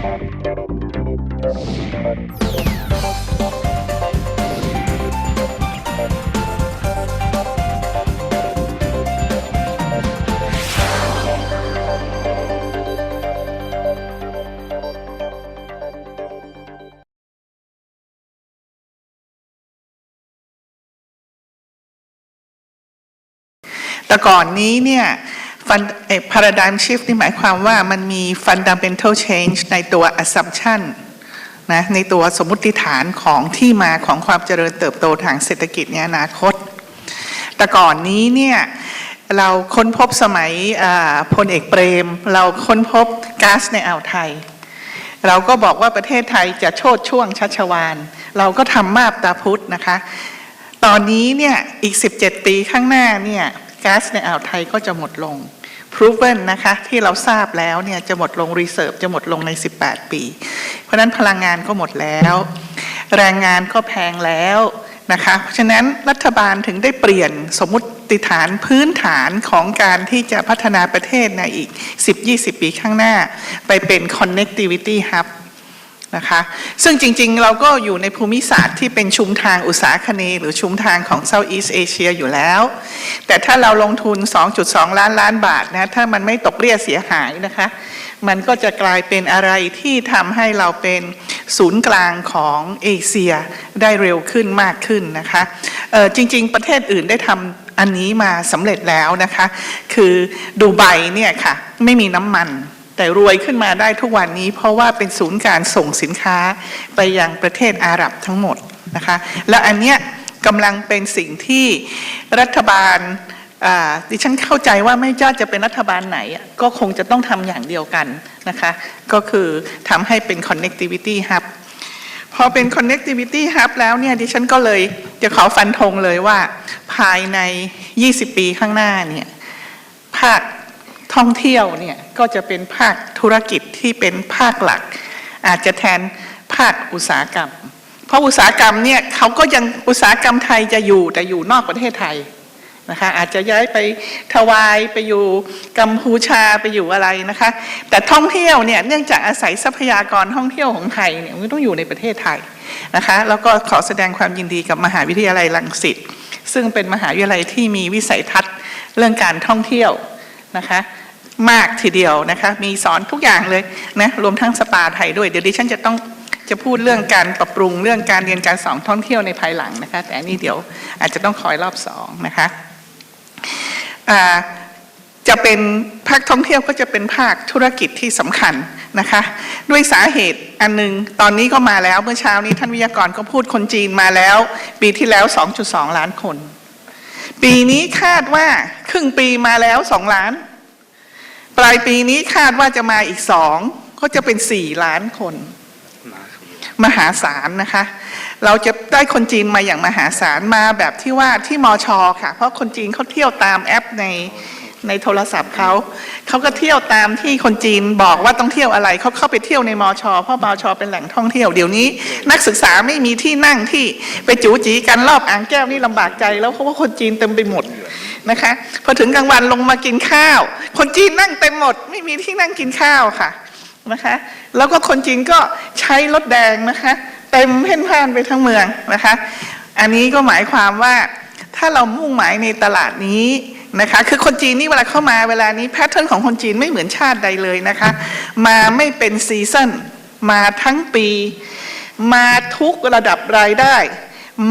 แต่ก่อนนี้เนี่ย fund เอ paradigm shift นี่หมายความว่ามันมี fundamental change ในตัว assumption นะในตัวสมมติฐานของที่มาของความเจริญเติบโตทางเศรษฐกิจในอนาคต แต่ก่อนนี้เนี่ยเราค้นพบสมัยพลเอกเปรม เราค้นพบก๊าซในอ่าวไทย เราก็บอกว่าประเทศไทยจะโชดช่วงชัชวาน เราก็ทำมาบตาพุธนะคะ ตอนนี้เนี่ยอีก 17 ปีข้างหน้าเนี่ยก๊าซในอ่าวไทยก็จะหมดลง proven นะคะที่เราทราบแล้วเนี่ยจะหมดลง reserve จะหมดลงใน 18 ปี เพราะนั้นพลังงานก็หมดแล้ว แรงงานก็แพงแล้วนะคะเพราะฉะนั้นรัฐบาลถึงได้เปลี่ยนสมมติฐานพื้นฐานของการที่จะพัฒนาประเทศในอีก 10-20 ปีข้างหน้า ไปเป็น connectivity hub นะคะซึ่งจริงๆเราก็อยู่ในภูมิศาสตร์ที่เป็นชุมทางอุตสาคเนยหรือชุมทางของ Southeast Asia อยู่แล้ว แต่ถ้าเราลงทุน 2.2 ล้านล้านบาทนะถ้ามันไม่ตกเรียเสียหายนะคะ มันก็จะกลายเป็นอะไรที่ทำให้เราเป็นศูนย์กลางของเอเชียได้เร็วขึ้นมากขึ้นนะคะจริง ๆ ประเทศอื่นได้ทำอันนี้มาสำเร็จแล้วนะคะ คือดูไบเนี่ยค่ะไม่มีน้ำมัน แต่รวยขึ้นมาได้ทุกวันนี้ เพราะว่าเป็นศูนย์การส่งสินค้าไปยังประเทศอาหรับทั้งหมดนะคะและอันเนี้ยกำลังเป็นสิ่งที่รัฐบาลดิฉันเข้าใจว่าไม่ว่าจะเป็นรัฐบาลไหน ก็คงจะต้องทำอย่างเดียวกันนะคะก็คือทำให้เป็น connectivity hub พอเป็น connectivity hub แล้วเนี่ยดิฉันก็เลยจะขอฟันธงเลยว่าภายใน 20 ปีข้างหน้าเนี่ยภาค ท่องเที่ยวเนี่ยก็จะเป็นภาคธุรกิจที่เป็นภาคหลัก อาจจะแทนภาคอุตสาหกรรม เพราะอุตสาหกรรมเนี่ยเขาก็ยังอุตสาหกรรมไทยจะอยู่แต่อยู่นอกประเทศไทยนะคะอาจจะย้ายไปทวายไปอยู่กัมพูชาไปอยู่อะไรนะคะ แต่ท่องเที่ยวเนี่ยเนื่องจากอาศัยทรัพยากรท่องเที่ยวของไทยเนี่ยมันต้องอยู่ในประเทศไทยนะคะแล้วก็ขอแสดงความยินดีกับมหาวิทยาลัยรังสิตซึ่งเป็นมหาวิทยาลัยที่มีวิสัยทัศน์เรื่องการท่องเที่ยวนะคะ มากทีเดียวนะคะ มีสอนทุกอย่างเลยนะรวมทั้งสปาไทยด้วย เดี๋ยวดิฉันจะต้องจะพูดเรื่องการปรับปรุงเรื่องการเรียนการสอนท่องเที่ยวในภายหลังนะคะ แต่นนี้เดี๋ยวอาจจะต้องคอยรอบสองนะคะจะเป็นภาคท่องเที่ยวก็จะเป็นภาคธุรกิจที่สำคัญนะคะ ด้วยสาเหตุอันหนึง ตอนนี้ก็มาแล้วเมื่อเช้านี้ท่านวิทยากรก็พูดคนจีนมาแล้ว ปีที่แล้ว 2.2 ล้านคน ปีนี้คาดว่าครึ่งปีมาแล้ว 2 ล้าน ปลายปีนี้คาดว่าจะมาอีกสองก็จะเป็นสี่ล้านคน มหาศาลนะคะ เราจะได้คนจีนมาอย่างมหาศาลมาแบบที่ว่าที่มอชอค่ะ เพราะคนจีนเขาเที่ยวตามแอปใน ในโทรศัพท์เขา เขาก็เที่ยวตามที่คนจีนบอกว่าต้องเที่ยวอะไร เขาเข้าไปเที่ยวในมอชอเพราะมอชอเป็นแหล่งท่องเที่ยว เดี๋ยวนี้ นักศึกษาไม่มีที่นั่งที่ไปจูจีกันรอบอ่างแก้วนี่ลำบากใจ แล้วเพราะว่าคนจีนเต็มไปหมดนะคะ พอถึงกลางวันลงมากินข้าว คนจีนนั่งเต็มหมด ไม่มีที่นั่งกินข้าวค่ะนะคะ แล้วก็คนจีนก็ใช้รถแดงนะคะ เต็มเพ่นพ่านไปทั้งเมืองนะคะ อันนี้ก็หมายความว่าถ้าเรามุ่งหมายในตลาดนี้ นะคะ คือคนจีนนี่เวลาเข้ามาเวลานี้แพทเทิร์นของคนจีนไม่เหมือนชาติใดเลยนะคะ มาไม่เป็นซีซันมาทั้งปี มาทุกระดับรายได้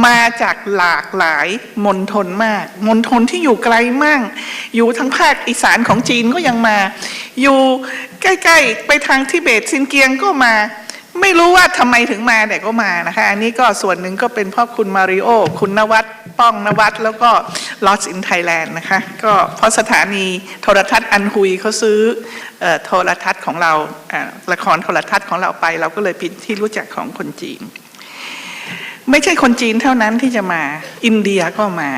มาจากหลากหลายมณฑลมาก มณฑลที่อยู่ไกลมาก อยู่ทั้งภาคอีสานของจีนก็ยังมา อยู่ใกล้ ๆ ไปทางทิเบตซินเกียงก็มา ไม่รู้ว่าทำไมถึงมาแต่ก็มานะคะ อันนี้ก็ส่วนหนึ่งก็เป็นเพราะคุณมาริโอ คุณนวัดป้องนวัดแล้วก็ Lost in Thailand นะคะ ก็เพราะสถานีโทรทัศน์อันฮุยเขาซื้ออโทรทัศน์ของเราละครโทรทัศน์ของเราไป เราก็เลยเป็นที่รู้จักของคนจีน ไม่ใช่คนจีนเท่านั้นที่จะมาอินเดียก็มา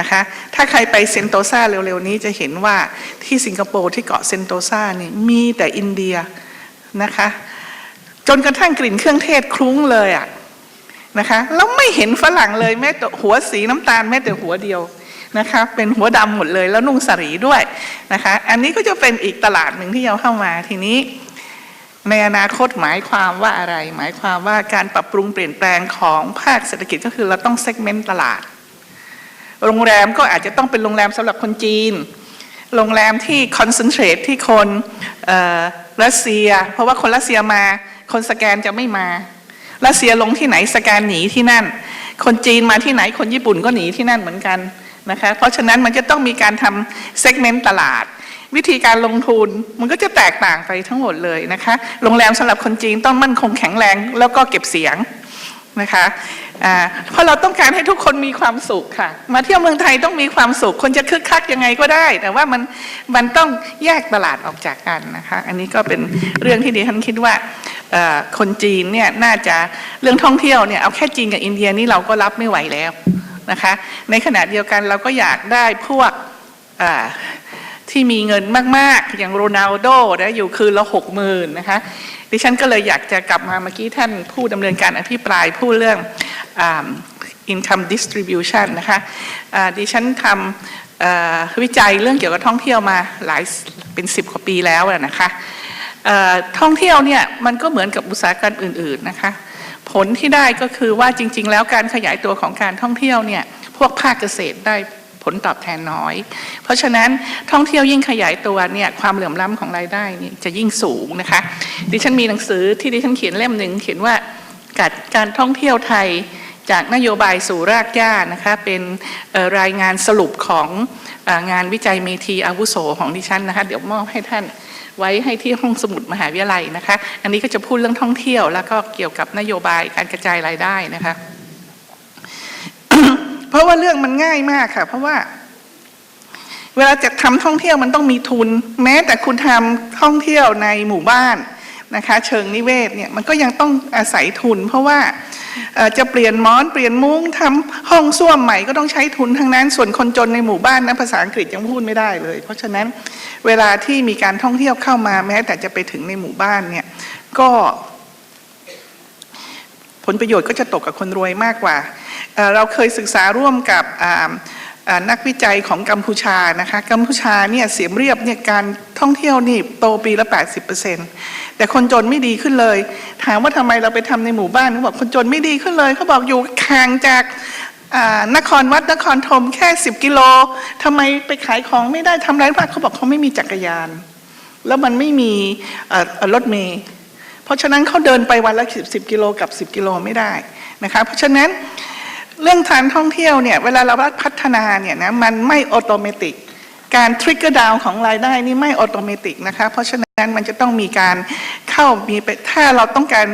นะคะถ้าใครไปเซนโตซาเร็วๆนี้จะเห็นว่าที่สิงคโปร์ที่เกาะเซนโตซาเนี่ยมีแต่อินเดียนะคะ จนกระทั่งกลิ่นเครื่องเทศคลุ้งเลยอะนะคะแล้วไม่เห็นฝรั่งเลยแม้แต่หัวสีน้ำตาลแม้แต่หัวเดียวนะคะเป็นหัวดำหมดเลยแล้วนุ่งสรีด้วยนะคะอันนี้ก็จะเป็นอีกตลาดหนึ่งที่เราเข้ามาทีนี้ ในอนาคตหมายความว่าอะไร หมายความว่าการปรับปรุงเปลี่ยนแปลงของภาคเศรษฐกิจก็คือเราต้องเซกเมนต์ตลาด โรงแรมก็อาจจะต้องเป็นโรงแรมสำหรับคนจีน โรงแรมที่คอนเซนเทรตที่คนรัสเซีย เพราะว่าคนรัสเซียมา คนสแกนจะไม่มารัสเซียลงที่ไหนสแกนหนีที่นั่น คนจีนมาที่ไหนคนญี่ปุ่นก็หนีที่นั่นเหมือนกันนะคะเพราะฉะนั้นมันจะต้องมีการทำเซกเมนต์ตลาด วิธีการลงทุนมันก็จะแตกต่างไปทั้งหมดเลยนะคะโรงแรมสำหรับคนจีนต้องมั่นคงแข็งแรงแล้วก็เก็บเสียงนะคะเพราะเราต้องการให้ทุกคนมีความสุขค่ะ มาเที่ยวเมืองไทยต้องมีความสุข คนจะคึกคักยังไงก็ได้ แต่ว่ามันมันต้องแยกตลาดออกจากกันนะคะ อันนี้ก็เป็นเรื่องที่ดิฉันคิดว่า คนจีนเนี่ยน่าจะเรื่องท่องเที่ยวเนี่ยเอาแค่จีนกับอินเดียนี่เราก็รับไม่ไหวแล้วนะคะ ในขณะเดียวกันเราก็อยากได้พวกที่มีเงินมาก ๆ อย่างโรนัลโดนะอยู่คืนละหกหมื่นนะคะดิฉันก็เลยอยากจะกลับมาเมื่อกี้ท่านผู้ดำเนินการอภิปรายพูดเรื่องอ income distribution นะคะดิฉันทำวิจัยเรื่องเกี่ยวกับท่องเที่ยวมาหลายเป็นสิบกว่าปีแล้วนะคะ ท่องเที่ยวเนี่ยมันก็เหมือนกับอุตสาหกรรมอื่นๆนะคะผลที่ได้ก็คือว่าจริง ๆ แล้วการขยายตัวของการท่องเที่ยวเนี่ยพวกภาคเกษตรได้ผลตอบแทนน้อย เพราะฉะนั้นท่องเที่ยวยิ่งขยายตัวเนี่ยความเหลื่อมล้ำของรายได้นี่จะยิ่งสูงนะคะ ดิฉันมีหนังสือที่ดิฉันเขียนเล่มหนึ่งเขียนว่าการการท่องเที่ยวไทยจากนโยบายสู่รากหญ้านะคะเป็นรายงานสรุปของงานวิจัยเมธีอาวุโสของดิฉันนะคะ เดี๋ยวมอบให้ท่าน ไว้ให้ที่ห้องสมุดมหาวิทยาลัยนะคะ อันนี้ก็จะพูดเรื่องท่องเที่ยว แล้วก็เกี่ยวกับนโยบายการกระจายรายได้นะคะ เพราะว่าเรื่องมันง่ายมากค่ะ เพราะว่า เวลาจะทำท่องเที่ยวมันต้องมีทุน แม้แต่คุณทำท่องเที่ยวในหมู่บ้าน นะคะเชิงนิเวศเนี่ยมันก็ยังต้องอาศัยทุน เพราะว่าจะเปลี่ยนหมอนเปลี่ยนมุ้งทำห้องส้วมใหม่ก็ต้องใช้ทุนทั้งนั้น ส่วนคนจนในหมู่บ้านนะภาษาอังกฤษยังพูดไม่ได้เลย เพราะฉะนั้นเวลาที่มีการท่องเที่ยวเข้ามาแม้ แต่จะไปถึงในหมู่บ้านเนี่ยก็ผลประโยชน์ก็จะตกกับคนรวยมากกว่า เราเคยศึกษาร่วมกับ นักวิจัยของกัมพูชานะคะกัมพูชาเนี่ยเสียมเรียบเนี่ยการท่องเที่ยวนี่โตปีละ 80%แต่คนจนไม่ดีขึ้นเลย ถามว่าทำไมเราไปทำในหมู่บ้านเขาบอกคนจนไม่ดีขึ้นเลยเขาบอกอยู่ห่างจากนครวัดนครธมแค่ 10 กิโลทำไมไปขายของไม่ได้ทำไรบ้างเขาบอกเขาไม่มีจักรยาน แล้วมันไม่มีรถเมล์เพราะฉะนั้นเขาเดินไปวันละ 10 กิโลกับ 10 กิโลไม่ได้นะคะเพราะฉะนั้น เรื่องการท่องเที่ยวเนี่ยเวลาเราพัฒนาเนี่ยนะมันไม่ออโตเมติกการทริกเกอร์ดาวของรายได้นี่ไม่ออโตเมติกนะคะเพราะฉะนั้นมันจะต้องมีการเข้ามีไปถ้าเราต้องการ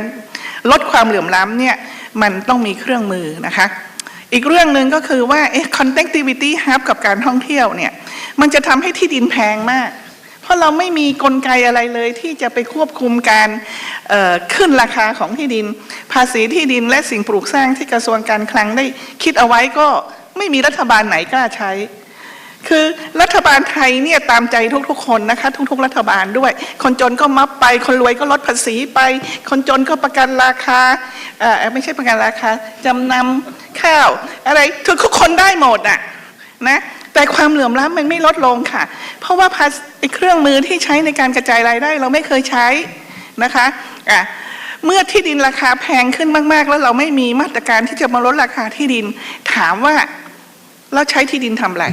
ลดความเหลื่อมล้ำเนี่ยมันต้องมีเครื่องมือนะคะอีกเรื่องหนึ่งก็คือว่าเอ๊ะ connectivity hub กับการท่องเที่ยวเนี่ยมันจะทำให้ที่ดินแพงมาก ราะเราไม่มีกลไกอะไรเลยที่จะไปควบคุมการขึ้นราคาของที่ดิน ภาษีที่ดินและสิ่งปลูกสร้างที่กระทรวงการคลังได้คิดเอาไว้ก็ไม่มีรัฐบาลไหนกล้าใช้ คือรัฐบาลไทยเนี่ยตามใจทุกๆ คนนะคะ ทุกๆ รัฐบาลด้วย คนจนก็มับไป คนรวยก็ลดภาษีไป คนจนก็ประกันราคาเออไม่ใช่ประกันราคาจำนำข้าว อะไรทุกคนได้หมดอะนะ แต่ความเหลื่อมล้ำมันไม่ลดลงค่ะ เพราะว่าภาษไอ้เครื่องมือที่ใช้ในการกระจายรายได้ เราไม่เคยใช้นะคะอะเมื่อที่ดินราคาแพงขึ้นมาก ๆ แล้วเราไม่มีมาตรการที่จะมาลดราคาที่ดิน ถามว่าเราใช้ที่ดินทำอะไร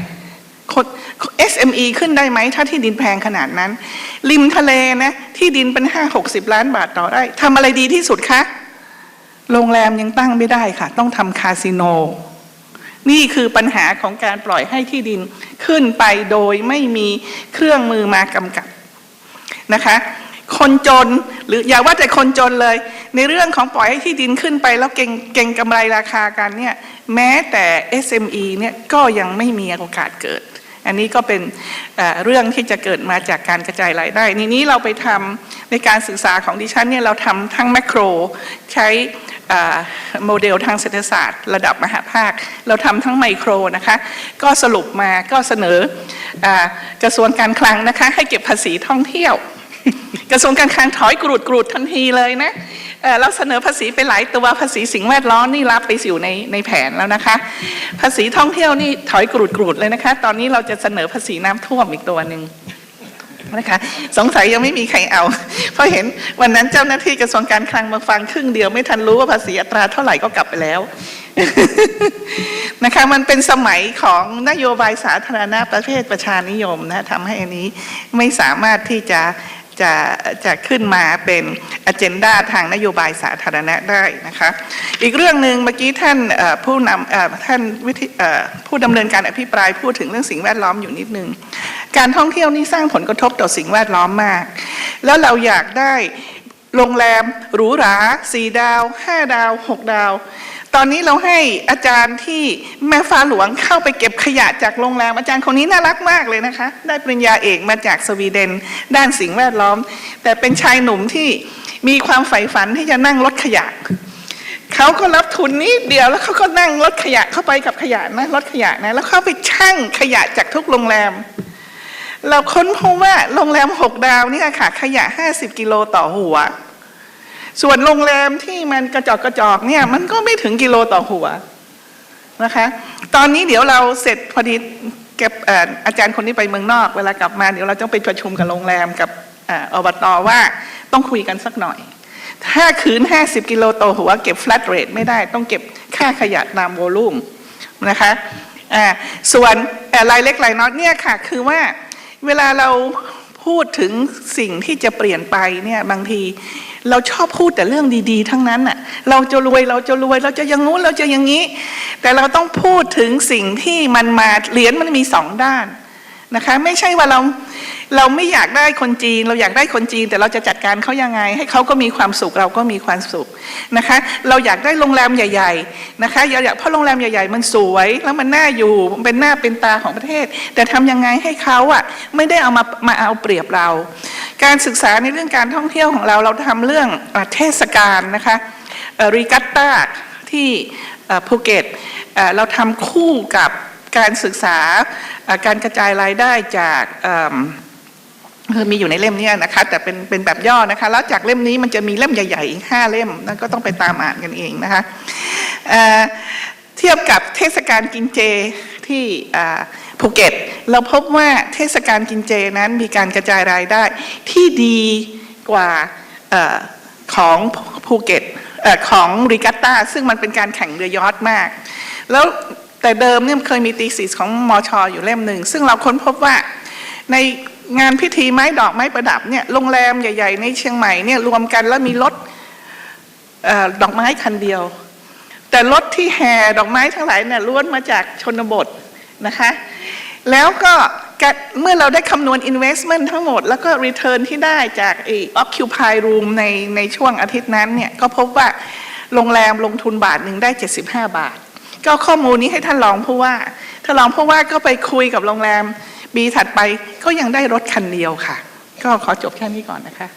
คน SME ขึ้นได้ไหมถ้าที่ดินแพงขนาดนั้น ริมทะเลนะที่ดินเป็นห้าหกสิบล้านบาทต่อไร่ทำอะไรดีที่สุดคะ โรงแรมยังตั้งไม่ได้ค่ะ ต้องทำคาสิโน นี่คือปัญหาของการปล่อยให้ที่ดินขึ้นไปโดยไม่มีเครื่องมือมากำกับนะคะ คนจนหรืออย่าว่าแต่คนจนเลย ในเรื่องของปล่อยให้ที่ดินขึ้นไปแล้วเก่งเก่งกำไรราคากันเนี่ยแม้แต่ SME เนี่ยก็ยังไม่มีโอกาสเกิด อันนี้ก็เป็นเเรื่องที่จะเกิดมาจากการกระจายรายได้ในนี้เราไปทำในการศึกษาของดิฉันเนี่ยเราทำทั้งแมกโครใช้โมเดลทางเศรษฐศาสตร์ระดับมหาภาค เราทำทั้งไมโครนะคะ ก็สรุปมาก็เสนอเอ่อกระทรวงการคลังนะคะ ให้เก็บภาษีท่องเที่ยว กระทรวงการคลังถอยกรูดกรูดทันทีเลยนะ เราเสนอภาษีไปหลายตัวภาษีสิ่งแวดล้อมนี่รับไปอยู่ในในแผนแล้วนะคะ ภาษีท่องเที่ยวนี่ถอยกรูดกรูดเลยนะคะ ตอนนี้เราจะเสนอภาษีน้ำท่วมอีกตัวหนึ่งนะคะสงสัยยังไม่มีใครเอา เพราะเห็นวันนั้นเจ้าหน้าที่กระทรวงการคลังมาฟังครึ่งเดียวไม่ทันรู้ว่าภาษีอัตราเท่าไหร่ก็กลับไปแล้วนะคะมันเป็นสมัยของนโยบายสาธารณะประเภทประชานิยมนะทำให้อันนี้ไม่สามารถที่จะ จะจะขึ้นมาเป็นอเจนดาทางนโยบายสาธารณะได้นะคะ อีกเรื่องหนึ่งเมื่อกี้ท่านผู้นำท่านวิธีผู้ดำเนินการอภิปรายพูดถึงเรื่องสิ่งแวดล้อมอยู่นิดนึง การท่องเที่ยวนี่สร้างผลกระทบต่อสิ่งแวดล้อมมาก แล้วเราอยากได้โรงแรมหรูหราสี่ดาวห้าดาวหกดาว ตอนนี้เราให้อาจารย์ที่แม่ฟ้าหลวงเข้าไปเก็บขยะจากโรงแรมอาจารย์คนนี้น่ารักมากเลยนะคะ ได้ปริญญาเอกมาจากสวีเดน ด้านสิ่งแวดล้อม แต่เป็นชายหนุ่มที่มีความใฝ่ฝันที่จะนั่งรถขยะเขาก็รับทุนนิดเดียวแล้วเขาก็นั่งรถขยะเข้าไปกับขยะนะรถขยะนะแล้วเข้าไปชั่งขยะจากทุกโรงแรม เราค้นพบว่าโรงแรมหกดาวเนี่ยค่ะ ขยะห้าสิบกิโลต่อหัว ส่วนโรงแรมที่มันกระจอกกระจอกเนี่ย มันก็ไม่ถึงกิโลต่อหัวนะคะ ตอนนี้เดี๋ยวเราเสร็จพอดีเก็บอาจารย์คนนี้ไปเมืองนอก เวลากลับมาเดี๋ยวเราต้องไปประชุมกับโรงแรมกับเอ่ออบตว่าต้องคุยกันสักหน่อย ถ้าคืน 50 กิโลต่อหัวเก็บ flat rate ไม่ได้ต้องเก็บค่าขยะตามโวลูมนะคะส่วนรายเล็กรายน้อยเนี่ยค่ะ คือว่าเวลาเราพูดถึงสิ่งที่จะเปลี่ยนไปเนี่ยบางที เราชอบพูดแต่เรื่องดีๆ ทั้งนั้นน่ะ เราจะรวยเราจะรวยเราจะอย่างงู้นเราจะอย่างนี้ แต่เราต้องพูดถึงสิ่งที่มันมาเหรียญมันมีสองด้านนะคะ ไม่ใช่ว่าเรา เราไม่อยากได้คนจีน เราอยากได้คนจีน แต่เราจะจัดการเขายังไง ให้เขาก็มีความสุขเราก็มีความสุขนะคะ เราอยากได้โรงแรมใหญ่ ๆนะคะอยากอยากเพราะโรงแรมใหญ่ ๆ มันสวยแล้วมันน่าอยู่เป็นหน้าเป็นตาของประเทศ แต่ทำยังไงให้เขาอะไม่ได้เอามามาเอาเปรียบเรา การศึกษาในเรื่องการท่องเที่ยวของเราเราทำเรื่องเทศกาลนะคะริกัตตาที่ภูเก็ตเราทำคู่กับการศึกษาการกระจายรายได้จาก คือมีอยู่ในเล่มนี้นะคะ แต่เป็นเป็นแบบย่อนะคะ แล้วจากเล่มนี้มันจะมีเล่มใหญ่ๆอีกห้าเล่มนั่นก็ต้องไปตามอ่านกันเองนะคะเเทียบกับเทศกาลกินเจที่ภูเก็ต เราพบว่าเทศกาลกินเจนั้นมีการกระจายรายได้ที่ดีกว่าอของภูเก็ตอของริกัตตาซึ่งมันเป็นการแข่งเรือยอทมาก แล้วแต่เดิมเนี่ยเคยมีตีสิสของมอชออยู่เล่มหนึ่ง ซึ่งเราค้นพบว่าใน งานพิธีไม้ดอกไม้ประดับเนี่ยโรงแรมใหญ่ ๆ ในเชียงใหม่เนี่ยรวมกันแล้วมีรถออดอกไม้คันเดียว แต่รถที่แห่ดอกไม้ทั้งหลายเนี่ยล้วนมาจากชนบทนะคะแล้วก็เมื่อเราได้คำนวณ investment ทั้งหมด แล้วก็ return ที่ได้จากไอ้ occupy room ในในช่วงอาทิตย์นั้นเนี่ยก็พบว่าโรงแรมลงทุนบาทหนึ่งได้ 75 บาท ก็ข้อมูลนี้ให้ท่านรองผู้ว่าท่านรองผู้ว่าก็ไปคุยกับโรงแรม ปีถัดไปก็ยังได้รถคันเดียวค่ะ ก็ขอจบแค่นี้ก่อนนะคะ